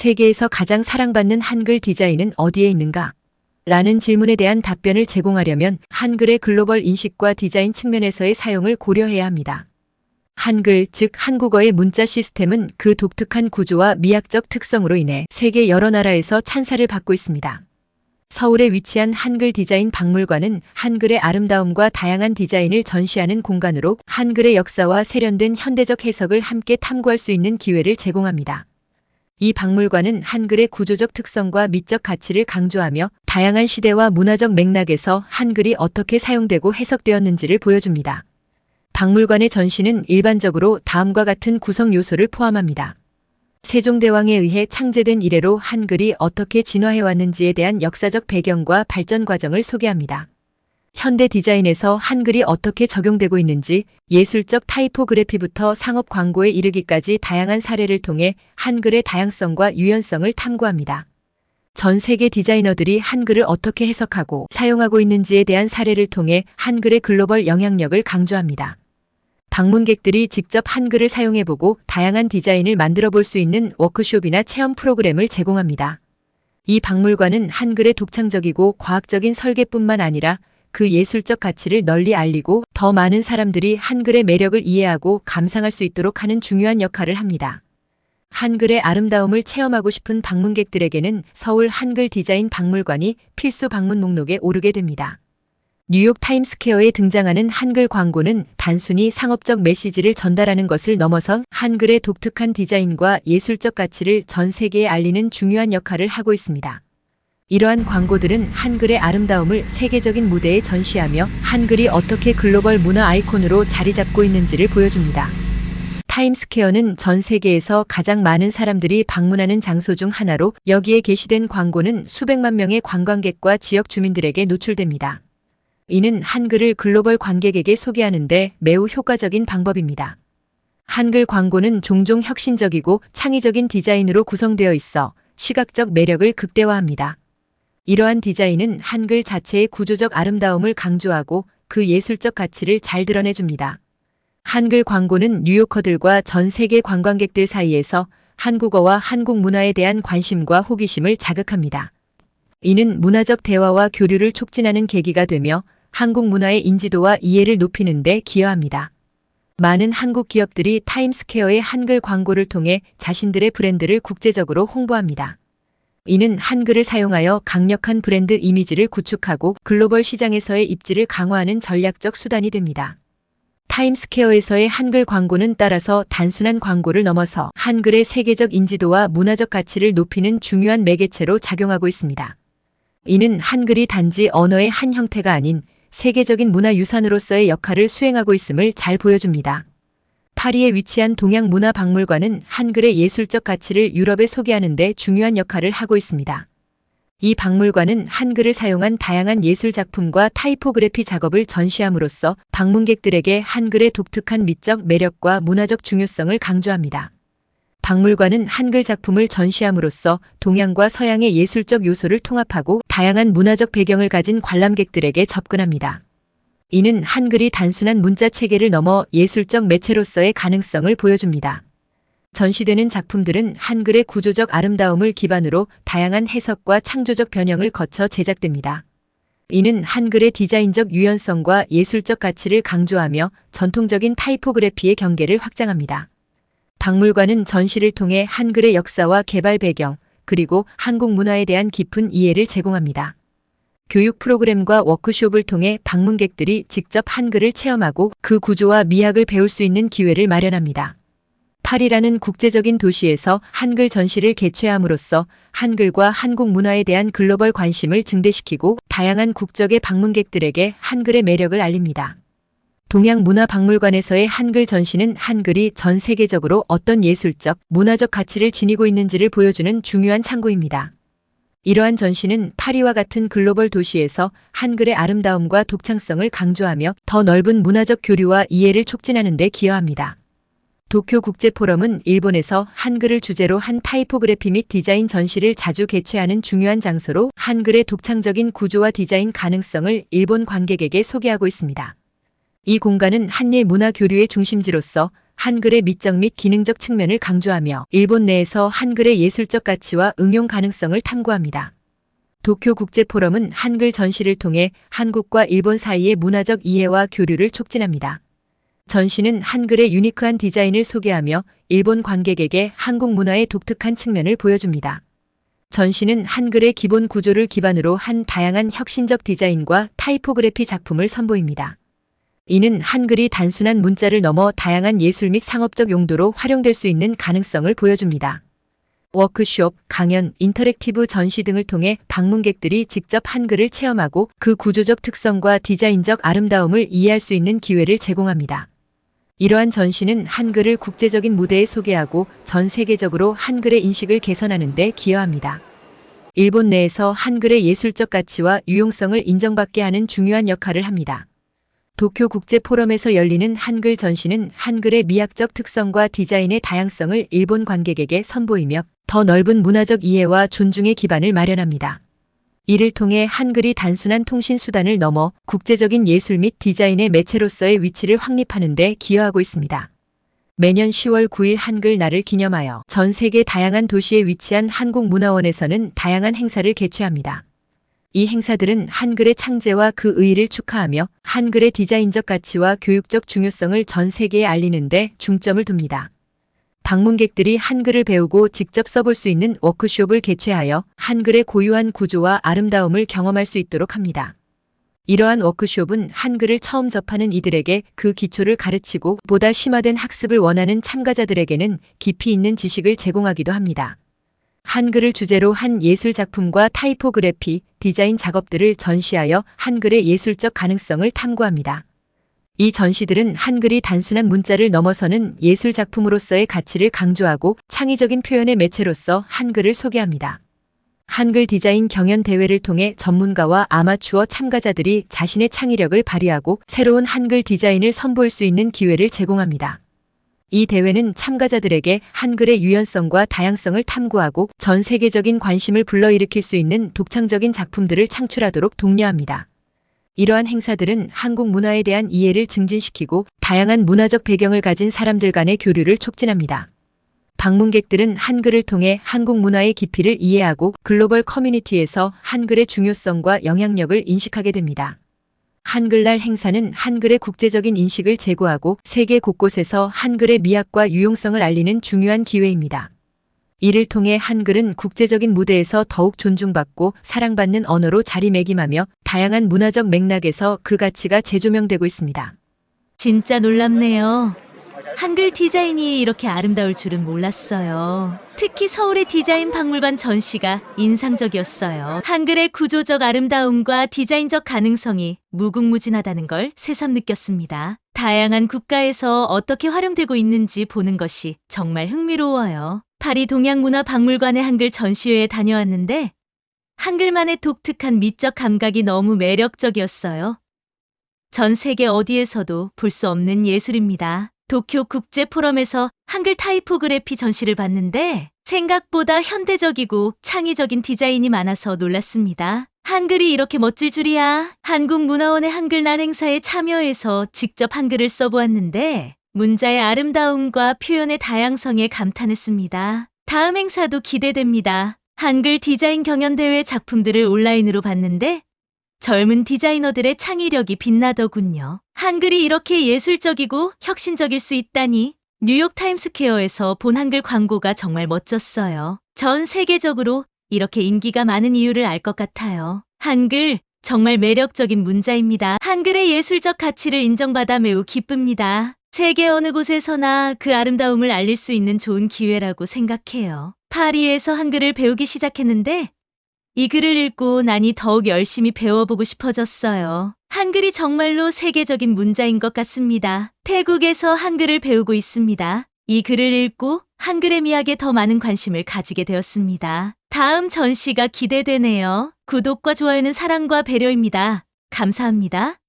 세계에서 가장 사랑받는 한글 디자인은 어디에 있는가? 라는 질문에 대한 답변을 제공하려면 한글의 글로벌 인식과 디자인 측면에서의 사용을 고려해야 합니다. 한글, 즉 한국어의 문자 시스템은 그 독특한 구조와 미학적 특성으로 인해 세계 여러 나라에서 찬사를 받고 있습니다. 서울에 위치한 한글 디자인 박물관은 한글의 아름다움과 다양한 디자인을 전시하는 공간으로 한글의 역사와 세련된 현대적 해석을 함께 탐구할 수 있는 기회를 제공합니다. 이 박물관은 한글의 구조적 특성과 미적 가치를 강조하며 다양한 시대와 문화적 맥락에서 한글이 어떻게 사용되고 해석되었는지를 보여줍니다. 박물관의 전시는 일반적으로 다음과 같은 구성 요소를 포함합니다. 세종대왕에 의해 창제된 이래로 한글이 어떻게 진화해왔는지에 대한 역사적 배경과 발전 과정을 소개합니다. 현대 디자인에서 한글이 어떻게 적용되고 있는지 예술적 타이포그래피부터 상업 광고에 이르기까지 다양한 사례를 통해 한글의 다양성과 유연성을 탐구합니다. 전 세계 디자이너들이 한글을 어떻게 해석하고 사용하고 있는지에 대한 사례를 통해 한글의 글로벌 영향력을 강조합니다. 방문객들이 직접 한글을 사용해보고 다양한 디자인을 만들어 볼 수 있는 워크숍이나 체험 프로그램을 제공합니다. 이 박물관은 한글의 독창적이고 과학적인 설계뿐만 아니라 그 예술적 가치를 널리 알리고 더 많은 사람들이 한글의 매력을 이해하고 감상할 수 있도록 하는 중요한 역할을 합니다. 한글의 아름다움을 체험하고 싶은 방문객들에게는 서울 한글 디자인 박물관이 필수 방문 목록에 오르게 됩니다. 뉴욕 타임스퀘어에 등장하는 한글 광고는 단순히 상업적 메시지를 전달하는 것을 넘어서 한글의 독특한 디자인과 예술적 가치를 전 세계에 알리는 중요한 역할을 하고 있습니다. 이러한 광고들은 한글의 아름다움을 세계적인 무대에 전시하며 한글이 어떻게 글로벌 문화 아이콘으로 자리 잡고 있는지를 보여줍니다. 타임스퀘어는 전 세계에서 가장 많은 사람들이 방문하는 장소 중 하나로 여기에 게시된 광고는 수백만 명의 관광객과 지역 주민들에게 노출됩니다. 이는 한글을 글로벌 관객에게 소개하는데 매우 효과적인 방법입니다. 한글 광고는 종종 혁신적이고 창의적인 디자인으로 구성되어 있어 시각적 매력을 극대화합니다. 이러한 디자인은 한글 자체의 구조적 아름다움을 강조하고 그 예술적 가치를 잘 드러내줍니다. 한글 광고는 뉴요커들과 전 세계 관광객들 사이에서 한국어와 한국 문화에 대한 관심과 호기심을 자극합니다. 이는 문화적 대화와 교류를 촉진하는 계기가 되며 한국 문화의 인지도와 이해를 높이는 데 기여합니다. 많은 한국 기업들이 타임스퀘어의 한글 광고를 통해 자신들의 브랜드를 국제적으로 홍보합니다. 이는 한글을 사용하여 강력한 브랜드 이미지를 구축하고 글로벌 시장에서의 입지를 강화하는 전략적 수단이 됩니다. 타임스퀘어에서의 한글 광고는 따라서 단순한 광고를 넘어서 한글의 세계적 인지도와 문화적 가치를 높이는 중요한 매개체로 작용하고 있습니다. 이는 한글이 단지 언어의 한 형태가 아닌 세계적인 문화 유산으로서의 역할을 수행하고 있음을 잘 보여줍니다. 파리에 위치한 동양문화박물관은 한글의 예술적 가치를 유럽에 소개하는 데 중요한 역할을 하고 있습니다. 이 박물관은 한글을 사용한 다양한 예술 작품과 타이포그래피 작업을 전시함으로써 방문객들에게 한글의 독특한 미적 매력과 문화적 중요성을 강조합니다. 박물관은 한글 작품을 전시함으로써 동양과 서양의 예술적 요소를 통합하고 다양한 문화적 배경을 가진 관람객들에게 접근합니다. 이는 한글이 단순한 문자 체계를 넘어 예술적 매체로서의 가능성을 보여줍니다. 전시되는 작품들은 한글의 구조적 아름다움을 기반으로 다양한 해석과 창조적 변형을 거쳐 제작됩니다. 이는 한글의 디자인적 유연성과 예술적 가치를 강조하며 전통적인 타이포그래피의 경계를 확장합니다. 박물관은 전시를 통해 한글의 역사와 개발 배경, 그리고 한국 문화에 대한 깊은 이해를 제공합니다. 교육 프로그램과 워크숍을 통해 방문객들이 직접 한글을 체험하고 그 구조와 미학을 배울 수 있는 기회를 마련합니다. 파리라는 국제적인 도시에서 한글 전시를 개최함으로써 한글과 한국 문화에 대한 글로벌 관심을 증대시키고 다양한 국적의 방문객들에게 한글의 매력을 알립니다. 동양문화박물관에서의 한글 전시는 한글이 전 세계적으로 어떤 예술적, 문화적 가치를 지니고 있는지를 보여주는 중요한 창구입니다. 이러한 전시는 파리와 같은 글로벌 도시에서 한글의 아름다움과 독창성을 강조하며 더 넓은 문화적 교류와 이해를 촉진하는 데 기여합니다. 도쿄 국제 포럼은 일본에서 한글을 주제로 한 타이포그래피 및 디자인 전시를 자주 개최하는 중요한 장소로 한글의 독창적인 구조와 디자인 가능성을 일본 관객에게 소개하고 있습니다. 이 공간은 한일 문화 교류의 중심지로서 한글의 미적 및 기능적 측면을 강조하며 일본 내에서 한글의 예술적 가치와 응용 가능성을 탐구합니다. 도쿄 국제 포럼은 한글 전시를 통해 한국과 일본 사이의 문화적 이해와 교류를 촉진합니다. 전시는 한글의 유니크한 디자인을 소개하며 일본 관객에게 한국 문화의 독특한 측면을 보여줍니다. 전시는 한글의 기본 구조를 기반으로 한 다양한 혁신적 디자인과 타이포그래피 작품을 선보입니다. 이는 한글이 단순한 문자를 넘어 다양한 예술 및 상업적 용도로 활용될 수 있는 가능성을 보여줍니다. 워크숍, 강연, 인터랙티브 전시 등을 통해 방문객들이 직접 한글을 체험하고 그 구조적 특성과 디자인적 아름다움을 이해할 수 있는 기회를 제공합니다. 이러한 전시는 한글을 국제적인 무대에 소개하고 전 세계적으로 한글의 인식을 개선하는 데 기여합니다. 일본 내에서 한글의 예술적 가치와 유용성을 인정받게 하는 중요한 역할을 합니다. 도쿄 국제 포럼에서 열리는 한글 전시는 한글의 미학적 특성과 디자인의 다양성을 일본 관객에게 선보이며 더 넓은 문화적 이해와 존중의 기반을 마련합니다. 이를 통해 한글이 단순한 통신 수단을 넘어 국제적인 예술 및 디자인의 매체로서의 위치를 확립하는 데 기여하고 있습니다. 매년 10월 9일 한글 날을 기념하여 전 세계 다양한 도시에 위치한 한국문화원에서는 다양한 행사를 개최합니다. 이 행사들은 한글의 창제와 그 의의를 축하하며 한글의 디자인적 가치와 교육적 중요성을 전 세계에 알리는 데 중점을 둡니다. 방문객들이 한글을 배우고 직접 써볼 수 있는 워크숍을 개최하여 한글의 고유한 구조와 아름다움을 경험할 수 있도록 합니다. 이러한 워크숍은 한글을 처음 접하는 이들에게 그 기초를 가르치고 보다 심화된 학습을 원하는 참가자들에게는 깊이 있는 지식을 제공하기도 합니다. 한글을 주제로 한 예술 작품과 타이포그래피, 디자인 작업들을 전시하여 한글의 예술적 가능성을 탐구합니다. 이 전시들은 한글이 단순한 문자를 넘어서는 예술 작품으로서의 가치를 강조하고 창의적인 표현의 매체로서 한글을 소개합니다. 한글 디자인 경연 대회를 통해 전문가와 아마추어 참가자들이 자신의 창의력을 발휘하고 새로운 한글 디자인을 선보일 수 있는 기회를 제공합니다. 이 대회는 참가자들에게 한글의 유연성과 다양성을 탐구하고 전 세계적인 관심을 불러일으킬 수 있는 독창적인 작품들을 창출하도록 독려합니다. 이러한 행사들은 한국 문화에 대한 이해를 증진시키고 다양한 문화적 배경을 가진 사람들 간의 교류를 촉진합니다. 방문객들은 한글을 통해 한국 문화의 깊이를 이해하고 글로벌 커뮤니티에서 한글의 중요성과 영향력을 인식하게 됩니다. 한글날 행사는 한글의 국제적인 인식을 제고하고 세계 곳곳에서 한글의 미학과 유용성을 알리는 중요한 기회입니다. 이를 통해 한글은 국제적인 무대에서 더욱 존중받고 사랑받는 언어로 자리매김하며 다양한 문화적 맥락에서 그 가치가 재조명되고 있습니다. 진짜 놀랍네요. 한글 디자인이 이렇게 아름다울 줄은 몰랐어요. 특히 서울의 디자인 박물관 전시가 인상적이었어요. 한글의 구조적 아름다움과 디자인적 가능성이 무궁무진하다는 걸 새삼 느꼈습니다. 다양한 국가에서 어떻게 활용되고 있는지 보는 것이 정말 흥미로워요. 파리 동양문화박물관의 한글 전시회에 다녀왔는데 한글만의 독특한 미적 감각이 너무 매력적이었어요. 전 세계 어디에서도 볼 수 없는 예술입니다. 도쿄 국제 포럼에서 한글 타이포그래피 전시를 봤는데 생각보다 현대적이고 창의적인 디자인이 많아서 놀랐습니다. 한글이 이렇게 멋질 줄이야. 한국문화원의 한글날 행사에 참여해서 직접 한글을 써보았는데 문자의 아름다움과 표현의 다양성에 감탄했습니다. 다음 행사도 기대됩니다. 한글 디자인 경연대회 작품들을 온라인으로 봤는데 젊은 디자이너들의 창의력이 빛나더군요. 한글이 이렇게 예술적이고 혁신적일 수 있다니 뉴욕 타임스퀘어에서 본 한글 광고가 정말 멋졌어요. 전 세계적으로 이렇게 인기가 많은 이유를 알 것 같아요. 한글 정말 매력적인 문자입니다. 한글의 예술적 가치를 인정받아 매우 기쁩니다. 세계 어느 곳에서나 그 아름다움을 알릴 수 있는 좋은 기회라고 생각해요. 파리에서 한글을 배우기 시작했는데 이 글을 읽고 나니 더욱 열심히 배워보고 싶어졌어요. 한글이 정말로 세계적인 문자인 것 같습니다. 태국에서 한글을 배우고 있습니다. 이 글을 읽고 한글의 미학에 더 많은 관심을 가지게 되었습니다. 다음 전시가 기대되네요. 구독과 좋아요는 사랑과 배려입니다. 감사합니다.